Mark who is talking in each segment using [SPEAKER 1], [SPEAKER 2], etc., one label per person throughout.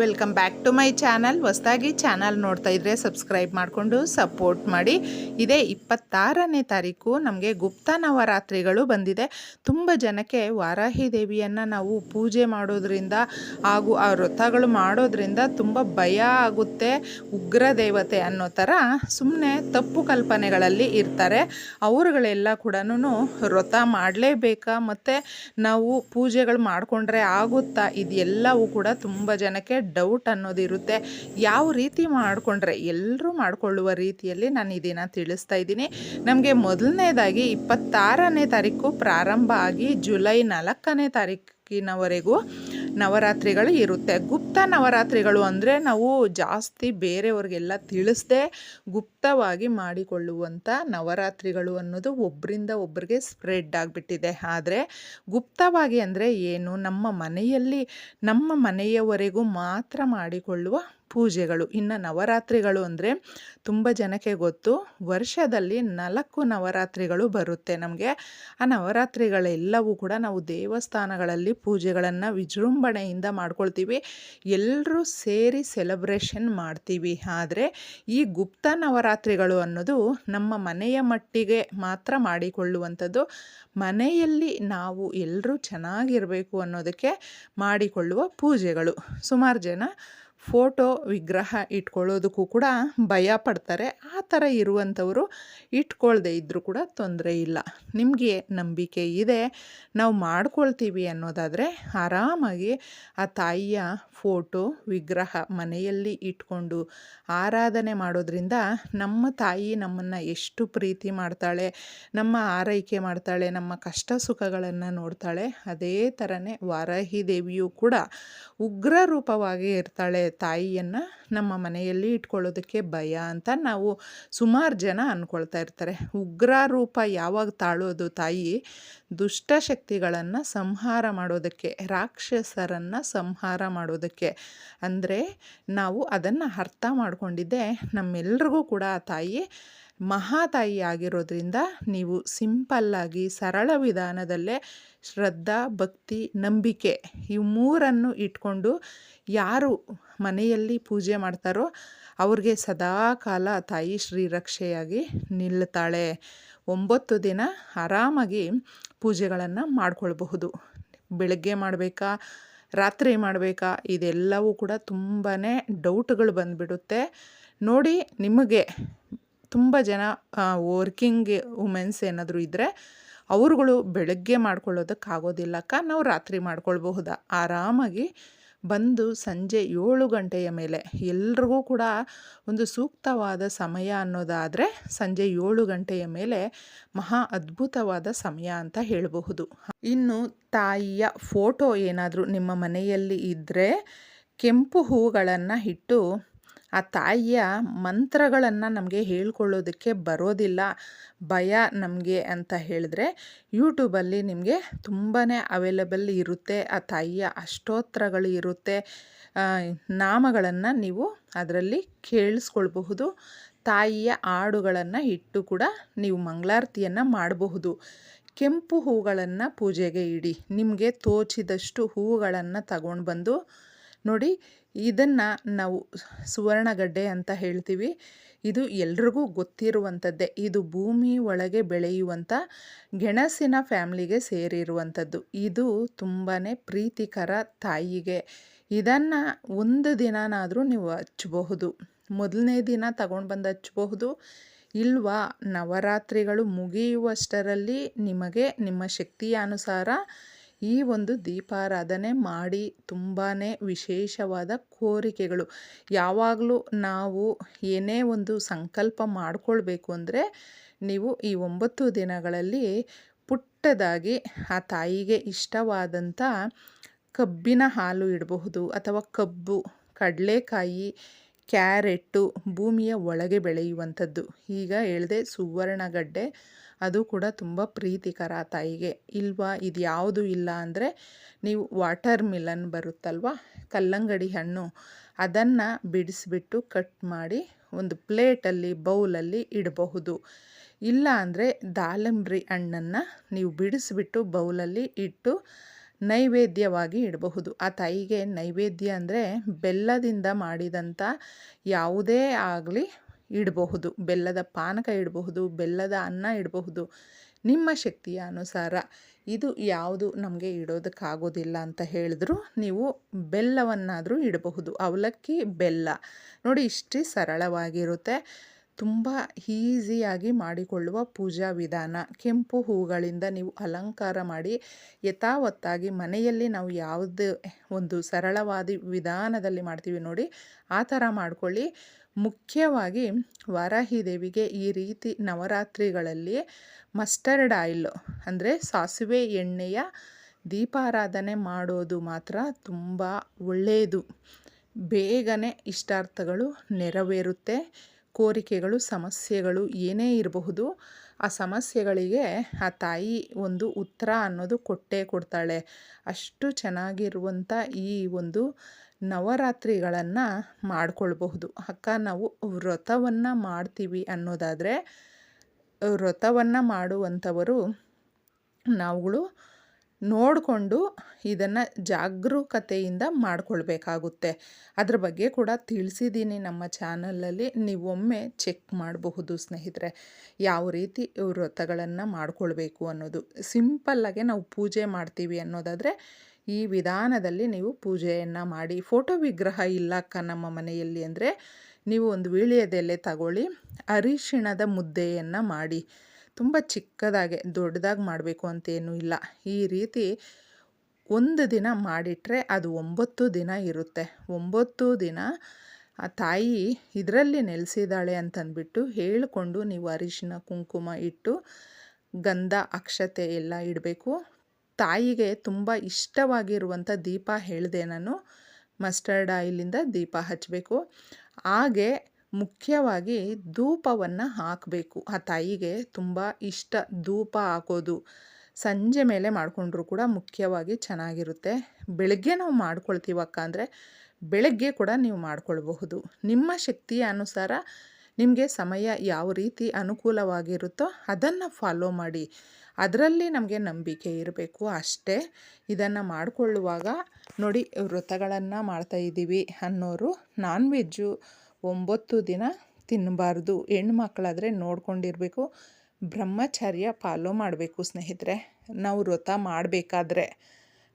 [SPEAKER 1] Welcome back to my channel. ಹೊಸದಾಗಿ channel ನೋಡ್ತಾ ಇದ್ರೆ ಸಬ್ಸ್ಕ್ರೈಬ್ ಮಾಡಿಕೊಂಡು ಸಪೋರ್ಟ್ ಮಾಡಿ. ಇದೇ ಇಪ್ಪತ್ತಾರನೇ ತಾರೀಕು ನಮಗೆ ಗುಪ್ತ ನವರಾತ್ರಿಗಳು ಬಂದಿದೆ. ತುಂಬ ಜನಕ್ಕೆ ವಾರಾಹಿ ದೇವಿಯನ್ನು ನಾವು ಪೂಜೆ ಮಾಡೋದ್ರಿಂದ ಹಾಗೂ ಆ ವ್ರತಗಳು ಮಾಡೋದ್ರಿಂದ ತುಂಬ ಭಯ ಆಗುತ್ತೆ, ಉಗ್ರ ದೇವತೆ ಅನ್ನೋ ಥರ ಸುಮ್ಮನೆ ತಪ್ಪು ಕಲ್ಪನೆಗಳಲ್ಲಿ ಇರ್ತಾರೆ. ಅವರುಗಳೆಲ್ಲ ಕೂಡ ವ್ರತ ಮಾಡಲೇಬೇಕಾ? ಮತ್ತು ನಾವು ಪೂಜೆಗಳು ಮಾಡಿಕೊಂಡ್ರೆ ಆಗುತ್ತಾ? ಇದೆಲ್ಲವೂ ಕೂಡ ತುಂಬ ಜನಕ್ಕೆ ಡೌಟ್ ಅನ್ನೋದು ಇರುತ್ತೆ. ಯಾವ ರೀತಿ ಮಾಡಿಕೊಂಡ್ರೆ ಎಲ್ಲರೂ ಮಾಡಿಕೊಳ್ಳುವ ರೀತಿಯಲ್ಲಿ ನಾನು ಇದನ್ನು ತಿಳಿಸ್ತಾ ಇದ್ದೀನಿ. ನಮಗೆ ಮೊದಲನೇದಾಗಿ ಇಪ್ಪತ್ತಾರನೇ ತಾರೀಕು ಪ್ರಾರಂಭ ಆಗಿ ಜುಲೈ ನಾಲ್ಕನೇ ತಾರೀಕಿನವರೆಗೂ ನವರಾತ್ರಿಗಳು ಇರುತ್ತೆ. ಗುಪ್ತ ನವರಾತ್ರಿಗಳು ಅಂದರೆ ನಾವು ಜಾಸ್ತಿ ಬೇರೆಯವ್ರಿಗೆಲ್ಲ ತಿಳಿಸ್ದೆ ಗುಪ್ತವಾಗಿ ಮಾಡಿಕೊಳ್ಳುವಂಥ ನವರಾತ್ರಿಗಳು ಅನ್ನೋದು ಒಬ್ಬರಿಂದ ಒಬ್ಬರಿಗೆ ಸ್ಪ್ರೆಡ್ ಆಗಿಬಿಟ್ಟಿದೆ. ಆದರೆ ಗುಪ್ತವಾಗಿ ಅಂದರೆ ಏನು? ನಮ್ಮ ಮನೆಯಲ್ಲಿ, ನಮ್ಮ ಮನೆಯವರೆಗೂ ಮಾತ್ರ ಮಾಡಿಕೊಳ್ಳುವ ಪೂಜೆಗಳು, ಇನ್ನು ನವರಾತ್ರಿಗಳು ಅಂದರೆ ತುಂಬ ಜನಕ್ಕೆ ಗೊತ್ತು. ವರ್ಷದಲ್ಲಿ ನಾಲ್ಕು ನವರಾತ್ರಿಗಳು ಬರುತ್ತೆ ನಮಗೆ. ಆ ನವರಾತ್ರಿಗಳೆಲ್ಲವೂ ಕೂಡ ನಾವು ದೇವಸ್ಥಾನಗಳಲ್ಲಿ ಪೂಜೆಗಳನ್ನು ವಿಜೃಂಭಣೆಯಿಂದ ಮಾಡ್ಕೊಳ್ತೀವಿ. ಎಲ್ಲರೂ ಸೇರಿ ಸೆಲೆಬ್ರೇಷನ್ ಮಾಡ್ತೀವಿ. ಆದರೆ ಈ ಗುಪ್ತ ನವರಾತ್ರಿಗಳು ಅನ್ನೋದು ನಮ್ಮ ಮನೆಯ ಮಟ್ಟಿಗೆ ಮಾತ್ರ ಮಾಡಿಕೊಳ್ಳುವಂಥದ್ದು. ಮನೆಯಲ್ಲಿ ನಾವು ಎಲ್ಲರೂ ಚೆನ್ನಾಗಿರಬೇಕು ಅನ್ನೋದಕ್ಕೆ ಮಾಡಿಕೊಳ್ಳುವ ಪೂಜೆಗಳು. ಸುಮಾರು ಜನ ಫೋಟೋ ವಿಗ್ರಹ ಇಟ್ಕೊಳ್ಳೋದಕ್ಕೂ ಕೂಡ ಭಯ ಪಡ್ತಾರೆ. ಆ ಥರ ಇರುವಂಥವರು ಇಟ್ಕೊಳ್ಳದೆ ಇದ್ದರೂ ಕೂಡ ತೊಂದರೆ ಇಲ್ಲ. ನಿಮಗೆ ನಂಬಿಕೆ ಇದೆ. ನಾವು ಮಾಡ್ಕೊಳ್ತೀವಿ ಅನ್ನೋದಾದರೆ ಆರಾಮಾಗಿ ಆ ತಾಯಿಯ ಫೋಟೋ ವಿಗ್ರಹ ಮನೆಯಲ್ಲಿ ಇಟ್ಕೊಂಡು ಆರಾಧನೆ ಮಾಡೋದ್ರಿಂದ ನಮ್ಮ ತಾಯಿ ನಮ್ಮನ್ನು ಎಷ್ಟು ಪ್ರೀತಿ ಮಾಡ್ತಾಳೆ, ನಮ್ಮ ಆರೈಕೆ ಮಾಡ್ತಾಳೆ, ನಮ್ಮ ಕಷ್ಟ ಸುಖಗಳನ್ನು ನೋಡ್ತಾಳೆ. ಅದೇ ಥರನೇ ವಾರಾಹಿ ದೇವಿಯು ಕೂಡ ಉಗ್ರ ರೂಪವಾಗಿ ಇರ್ತಾಳೆ. ತಾಯಿಯನ್ನು ನಮ್ಮ ಮನೆಯಲ್ಲಿ ಇಟ್ಕೊಳ್ಳೋದಕ್ಕೆ ಭಯ ಅಂತ ನಾವು ಸುಮಾರು ಜನ ಅಂದ್ಕೊಳ್ತಾ ಇರ್ತಾರೆ. ಉಗ್ರ ರೂಪ ಯಾವಾಗ ತಾಳೋದು ತಾಯಿ? ದುಷ್ಟಶಕ್ತಿಗಳನ್ನು ಸಂಹಾರ ಮಾಡೋದಕ್ಕೆ, ರಾಕ್ಷಸರನ್ನು ಸಂಹಾರ ಮಾಡೋದಕ್ಕೆ. ಅಂದರೆ ನಾವು ಅದನ್ನು ಅರ್ಥ ಮಾಡ್ಕೊಂಡಿದ್ದೆ ನಮ್ಮೆಲ್ರಿಗೂ ಕೂಡ ಆ ತಾಯಿ ಮಹಾತಾಯಿ ಆಗಿರೋದ್ರಿಂದ ನೀವು ಸಿಂಪಲ್ಲಾಗಿ ಸರಳ ವಿಧಾನದಲ್ಲೇ ಶ್ರದ್ಧಾ, ಭಕ್ತಿ, ನಂಬಿಕೆ ಇವು ಮೂರನ್ನು ಇಟ್ಕೊಂಡು ಯಾರು ಮನೆಯಲ್ಲಿ ಪೂಜೆ ಮಾಡ್ತಾರೋ ಅವ್ರಿಗೆ ಸದಾಕಾಲ ತಾಯಿ ಶ್ರೀರಕ್ಷೆಯಾಗಿ ನಿಲ್ಲುತ್ತಾಳೆ ಒಂಬತ್ತು ದಿನ ಆರಾಮಾಗಿ ಪೂಜೆಗಳನ್ನು ಮಾಡ್ಕೊಳ್ಬಹುದು. ಬೆಳಗ್ಗೆ ಮಾಡಬೇಕಾ, ರಾತ್ರಿ ಮಾಡಬೇಕಾ, ಇದೆಲ್ಲವೂ ಕೂಡ ತುಂಬಾ ಡೌಟ್ಗಳು ಬಂದುಬಿಡುತ್ತೆ. ನೋಡಿ ನಿಮಗೆ ತುಂಬ ಜನ ವರ್ಕಿಂಗ್ ವುಮೆನ್ಸ್ ಏನಾದರೂ ಇದ್ದರೆ ಅವ್ರುಗಳು ಬೆಳಗ್ಗೆ ಮಾಡ್ಕೊಳ್ಳೋದಕ್ಕಾಗೋದಿಲ್ಲಕ್ಕ ನಾವು ರಾತ್ರಿ ಮಾಡ್ಕೊಳ್ಬಹುದಾ? ಆರಾಮಾಗಿ ಬಂದು ಸಂಜೆ ಏಳು ಗಂಟೆಯ ಮೇಲೆ, ಎಲ್ರಿಗೂ ಕೂಡ ಒಂದು ಸೂಕ್ತವಾದ ಸಮಯ ಅನ್ನೋದಾದರೆ ಸಂಜೆ ಏಳು ಗಂಟೆಯ ಮೇಲೆ ಮಹಾ ಅದ್ಭುತವಾದ ಸಮಯ ಅಂತ ಹೇಳಬಹುದು. ಇನ್ನು ತಾಯಿಯ ಫೋಟೋ ಏನಾದರೂ ನಿಮ್ಮ ಮನೆಯಲ್ಲಿ ಇದ್ದರೆ ಕೆಂಪು ಹೂಗಳನ್ನು ಇಟ್ಟು ಆ ತಾಯಿಯ ಮಂತ್ರಗಳನ್ನು ನಮಗೆ ಹೇಳ್ಕೊಳ್ಳೋದಕ್ಕೆ ಬರೋದಿಲ್ಲ. ಭಯ ನಮಗೆ ಅಂತ ಹೇಳಿದ್ರೆ ಯೂಟ್ಯೂಬಲ್ಲಿ ನಿಮಗೆ ತುಂಬಾ ಅವೈಲಬಲ್ ಇರುತ್ತೆ. ಆ ತಾಯಿಯ ಅಷ್ಟೋತ್ರಗಳು ಇರುತ್ತೆ. ನಾಮಗಳನ್ನು ನೀವು ಅದರಲ್ಲಿ ಕೇಳಿಸ್ಕೊಳ್ಬಹುದು. ತಾಯಿಯ ಹಾಡುಗಳನ್ನು ಇಟ್ಟು ಕೂಡ ನೀವು ಮಂಗಳಾರತಿಯನ್ನು ಮಾಡಬಹುದು. ಕೆಂಪು ಹೂಗಳನ್ನು ಪೂಜೆಗೆ ಇಡಿ. ನಿಮಗೆ ತೋಚಿದಷ್ಟು ಹೂಗಳನ್ನು ತಗೊಂಡು ಬಂದು ನೋಡಿ, ಇದನ್ನು ನಾವು ಸುವರ್ಣಗಡ್ಡೆ ಅಂತ ಹೇಳ್ತೀವಿ. ಇದು ಎಲ್ರಿಗೂ ಗೊತ್ತಿರುವಂಥದ್ದೇ. ಇದು ಭೂಮಿ ಒಳಗೆ ಬೆಳೆಯುವಂಥ ಗೆಣಸಿನ ಫ್ಯಾಮ್ಲಿಗೆ ಸೇರಿರುವಂಥದ್ದು. ಇದು ತುಂಬಾ ಪ್ರೀತಿಕರ ತಾಯಿಗೆ. ಇದನ್ನು ಒಂದು ದಿನನಾದರೂ ನೀವು ಹಚ್ಚಬಹುದು. ಮೊದಲನೇ ದಿನ ತಗೊಂಡು ಬಂದು ಹಚ್ಚಬಹುದು. ಇಲ್ವಾ, ನವರಾತ್ರಿಗಳು ಮುಗಿಯುವಷ್ಟರಲ್ಲಿ ನಿಮಗೆ ನಿಮ್ಮ ಶಕ್ತಿಯ ಅನುಸಾರ ಈ ಒಂದು ದೀಪಾರಾಧನೆ ಮಾಡಿ ತುಂಬಾ ವಿಶೇಷವಾದ ಕೋರಿಕೆಗಳು. ಯಾವಾಗಲೂ ನಾವು ಏನೇ ಒಂದು ಸಂಕಲ್ಪ ಮಾಡಿಕೊಳ್ಬೇಕು ಅಂದರೆ ನೀವು ಈ ಒಂಬತ್ತು ದಿನಗಳಲ್ಲಿ ಪುಟ್ಟದಾಗಿ ಆ ತಾಯಿಗೆ ಇಷ್ಟವಾದಂಥ ಕಬ್ಬಿನ ಹಾಲು ಇಡಬಹುದು ಅಥವಾ ಕಬ್ಬು, ಕಡಲೆಕಾಯಿ, ಕ್ಯಾರೆಟ್ಟು ಭೂಮಿಯ ಒಳಗೆ ಬೆಳೆಯುವಂಥದ್ದು. ಈಗ ಹೇಳಿದೆ ಸುವರ್ಣಗಡ್ಡೆ ಅದು ಕೂಡ ತುಂಬ ಪ್ರೀತಿಕರ ತಾಯಿಗೆ. ಇಲ್ವಾ? ಇದು ಯಾವುದು ಇಲ್ಲ ಅಂದರೆ ನೀವು ವಾಟರ್ ಮಿಲನ್ ಬರುತ್ತಲ್ವ? ಕಲ್ಲಂಗಡಿ ಹಣ್ಣು. ಅದನ್ನು ಬಿಡಿಸ್ಬಿಟ್ಟು ಕಟ್ ಮಾಡಿ ಒಂದು ಪ್ಲೇಟಲ್ಲಿ, ಬೌಲಲ್ಲಿ ಇಡಬಹುದು. ಇಲ್ಲ ಅಂದರೆ ದಾಳಿಂಬ್ರಿ ಹಣ್ಣನ್ನು ನೀವು ಬಿಡಿಸ್ಬಿಟ್ಟು ಬೌಲಲ್ಲಿ ಇಟ್ಟು ನೈವೇದ್ಯವಾಗಿ ಇಡಬಹುದು. ಆ ತಾಯಿಗೆ ನೈವೇದ್ಯ ಅಂದರೆ ಬೆಲ್ಲದಿಂದ ಮಾಡಿದಂಥ ಯಾವುದೇ ಆಗಲಿ ಇಡಬಹುದು, ಬೆಲ್ಲದ ಪಾನಕ ಇಡಬಹುದು, ಬೆಲ್ಲದ ಅನ್ನ ಇಡಬಹುದು. ನಿಮ್ಮ ಶಕ್ತಿಯ ಅನುಸಾರ ಇದು ಯಾವುದು ನಮಗೆ ಇಡೋದಕ್ಕಾಗೋದಿಲ್ಲ ಅಂತ ಹೇಳಿದ್ರು ನೀವು ಬೆಲ್ಲವನ್ನಾದರೂ ಇಡಬಹುದು. ಅವಲಕ್ಕಿ, ಬೆಲ್ಲ. ನೋಡಿ, ಇಷ್ಟೇ ಸರಳವಾಗಿರುತ್ತೆ. ತುಂಬ ಈಸಿಯಾಗಿ ಮಾಡಿಕೊಳ್ಳುವ ಪೂಜಾ ವಿಧಾನ. ಕೆಂಪು ಹೂಗಳಿಂದ ನೀವು ಅಲಂಕಾರ ಮಾಡಿ, ಯಥಾವತ್ತಾಗಿ ಮನೆಯಲ್ಲಿ ನಾವು ಯಾವುದೇ ಒಂದು ಸರಳವಾದ ವಿಧಾನದಲ್ಲಿ ಮಾಡ್ತೀವಿ ನೋಡಿ, ಆ ಥರ ಮಾಡ್ಕೊಳ್ಳಿ. ಮುಖ್ಯವಾಗಿ ವಾರಾಹಿ ದೇವಿಗೆ ಈ ರೀತಿ ನವರಾತ್ರಿಗಳಲ್ಲಿ ಮಸ್ಟರ್ಡ್ ಆಯಿಲ್, ಅಂದರೆ ಸಾಸಿವೆ ಎಣ್ಣೆಯ ದೀಪಾರಾಧನೆ ಮಾಡೋದು ಮಾತ್ರ ತುಂಬ ಒಳ್ಳೆಯದು ಬೇಗನೆ ಇಷ್ಟಾರ್ಥಗಳು ನೆರವೇರುತ್ತೆ, ಕೋರಿಕೆಗಳು, ಸಮಸ್ಯೆಗಳು ಏನೇ ಇರಬಹುದು. ಆ ಸಮಸ್ಯೆಗಳಿಗೆ ಆ ತಾಯಿ ಒಂದು ಉತ್ತರ ಅನ್ನೋದು ಕೊಟ್ಟೇ ಕೊಡ್ತಾಳೆ. ಅಷ್ಟು ಚೆನ್ನಾಗಿರುವಂಥ ಈ ಒಂದು ನವರಾತ್ರಿಗಳನ್ನು ಮಾಡಿಕೊಳ್ಬಹುದು. ಅಕ್ಕ, ನಾವು ವ್ರತವನ್ನು ಮಾಡ್ತೀವಿ ಅನ್ನೋದಾದರೆ ವ್ರತವನ್ನು ಮಾಡುವಂಥವರು ನಾವುಗಳು ನೋಡಿಕೊಂಡು ಇದನ್ನು ಜಾಗರೂಕತೆಯಿಂದ ಮಾಡಿಕೊಳ್ಬೇಕಾಗುತ್ತೆ. ಅದ್ರ ಬಗ್ಗೆ ಕೂಡ ತಿಳಿಸಿದ್ದೀನಿ ನಮ್ಮ ಚಾನಲಲ್ಲಿ. ನೀವೊಮ್ಮೆ ಚೆಕ್ ಮಾಡಬಹುದು ಸ್ನೇಹಿತರೆ, ಯಾವ ರೀತಿ ವ್ರತಗಳನ್ನು ಮಾಡಿಕೊಳ್ಬೇಕು ಅನ್ನೋದು. ಸಿಂಪಲ್ಲಾಗೆ ನಾವು ಪೂಜೆ ಮಾಡ್ತೀವಿ ಅನ್ನೋದಾದರೆ, ಈ ವಿಧಾನದಲ್ಲಿ ನೀವು ಪೂಜೆಯನ್ನು ಮಾಡಿ. ಫೋಟೋ ವಿಗ್ರಹ ಇಲ್ಲಕ್ಕ ನಮ್ಮ ಮನೆಯಲ್ಲಿ ಅಂದರೆ, ನೀವು ಒಂದು ವೀಳ್ಯದೆಲೆ ತಗೊಳ್ಳಿ, ಅರಿಶಿಣದ ಮುದ್ದೆಯನ್ನು ಮಾಡಿ. ತುಂಬ ಚಿಕ್ಕದಾಗೆ ದೊಡ್ಡದಾಗಿ ಮಾಡಬೇಕು ಅಂತೇನೂ ಇಲ್ಲ. ಈ ರೀತಿ ಒಂದು ದಿನ ಮಾಡಿಟ್ರೆ ಅದು ಒಂಬತ್ತು ದಿನ ಇರುತ್ತೆ. ಒಂಬತ್ತು ದಿನ ಆ ತಾಯಿ ಇದರಲ್ಲಿ ನೆಲೆಸಿದ್ದಾಳೆ ಅಂತಂದ್ಬಿಟ್ಟು ಹೇಳಿಕೊಂಡು ನೀವು ಅರಿಶಿನ, ಕುಂಕುಮ ಇಟ್ಟು ಗಂಧ, ಅಕ್ಷತೆ ಎಲ್ಲ ಇಡಬೇಕು. ತಾಯಿಗೆ ತುಂಬ ಇಷ್ಟವಾಗಿರುವಂಥ ದೀಪ ಹೇಳಿದೆ ನಾನು. ಮಸ್ಟರ್ಡ್ ಆಯಿಲಿಂದ ದೀಪ ಹಚ್ಚಬೇಕು ಹಾಗೆ ಮುಖ್ಯವಾಗಿ ಧೂಪವನ್ನು ಹಾಕಬೇಕು. ಆ ತಾಯಿಗೆ ತುಂಬ ಇಷ್ಟ ಧೂಪ ಹಾಕೋದು. ಸಂಜೆ ಮೇಲೆ ಮಾಡಿಕೊಂಡ್ರೂ ಕೂಡ ಮುಖ್ಯವಾಗಿ ಚೆನ್ನಾಗಿರುತ್ತೆ. ಬೆಳಗ್ಗೆ ನಾವು ಮಾಡ್ಕೊಳ್ತೀವಕ್ಕ ಅಂದರೆ ಬೆಳಗ್ಗೆ ಕೂಡ ನೀವು ಮಾಡ್ಕೊಳ್ಬಹುದು. ನಿಮ್ಮ ಶಕ್ತಿಯ ಅನುಸಾರ ನಿಮಗೆ ಸಮಯ ಯಾವ ರೀತಿ ಅನುಕೂಲವಾಗಿರುತ್ತೋ ಅದನ್ನು ಫಾಲೋ ಮಾಡಿ. ಅದರಲ್ಲಿ ನಮಗೆ ನಂಬಿಕೆ ಇರಬೇಕು ಅಷ್ಟೇ. ಇದನ್ನು ಮಾಡಿಕೊಳ್ಳುವಾಗ ನೋಡಿ ವ್ರತಗಳನ್ನು ಮಾಡ್ತಾಯಿದ್ದೀವಿ ಅನ್ನೋರು ನಾನ್ ವೆಜ್ಜು ಒಂಬತ್ತು ದಿನ ತಿನ್ನಬಾರ್ದು. ಹೆಣ್ಮಕ್ಳಾದರೆ ನೋಡ್ಕೊಂಡಿರಬೇಕು. ಬ್ರಹ್ಮಚರ್ಯ ಫಾಲೋ ಮಾಡಬೇಕು ಸ್ನೇಹಿತರೆ. ನಾವು ವ್ರತ ಮಾಡಬೇಕಾದ್ರೆ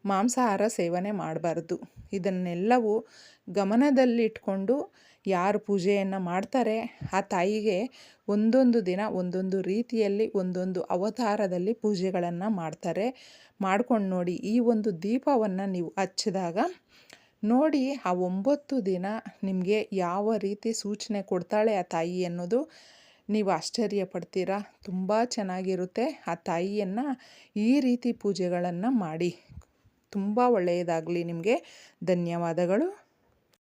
[SPEAKER 1] ಮಾಂಸಾಹಾರ ಸೇವನೆ ಮಾಡಬಾರ್ದು. ಇದನ್ನೆಲ್ಲವೂ ಗಮನದಲ್ಲಿಟ್ಕೊಂಡು ಯಾರು ಪೂಜೆಯನ್ನು ಮಾಡ್ತಾರೆ, ಆ ತಾಯಿಗೆ ಒಂದೊಂದು ದಿನ ಒಂದೊಂದು ರೀತಿಯಲ್ಲಿ ಒಂದೊಂದು ಅವತಾರದಲ್ಲಿ ಪೂಜೆಗಳನ್ನು ಮಾಡ್ತಾರೆ. ಮಾಡ್ಕೊಂಡು ನೋಡಿ ಈ ಒಂದು ದೀಪವನ್ನು ನೀವು ಹಚ್ಚಿದಾಗ ನೋಡಿ ಆ ಒಂಬತ್ತು ದಿನ ನಿಮಗೆ ಯಾವ ರೀತಿ ಸೂಚನೆ ಕೊಡ್ತಾಳೆ ಆ ತಾಯಿ ಅನ್ನೋದು ನೀವು ಆಶ್ಚರ್ಯ ಪಡ್ತೀರಾ? ತುಂಬ ಚೆನ್ನಾಗಿರುತ್ತೆ. ಆ ತಾಯಿಯನ್ನು ಈ ರೀತಿ ಪೂಜೆಗಳನ್ನು ಮಾಡಿ. ತುಂಬ ಒಳ್ಳೆಯದಾಗಲಿ ನಿಮಗೆ. ಧನ್ಯವಾದಗಳು.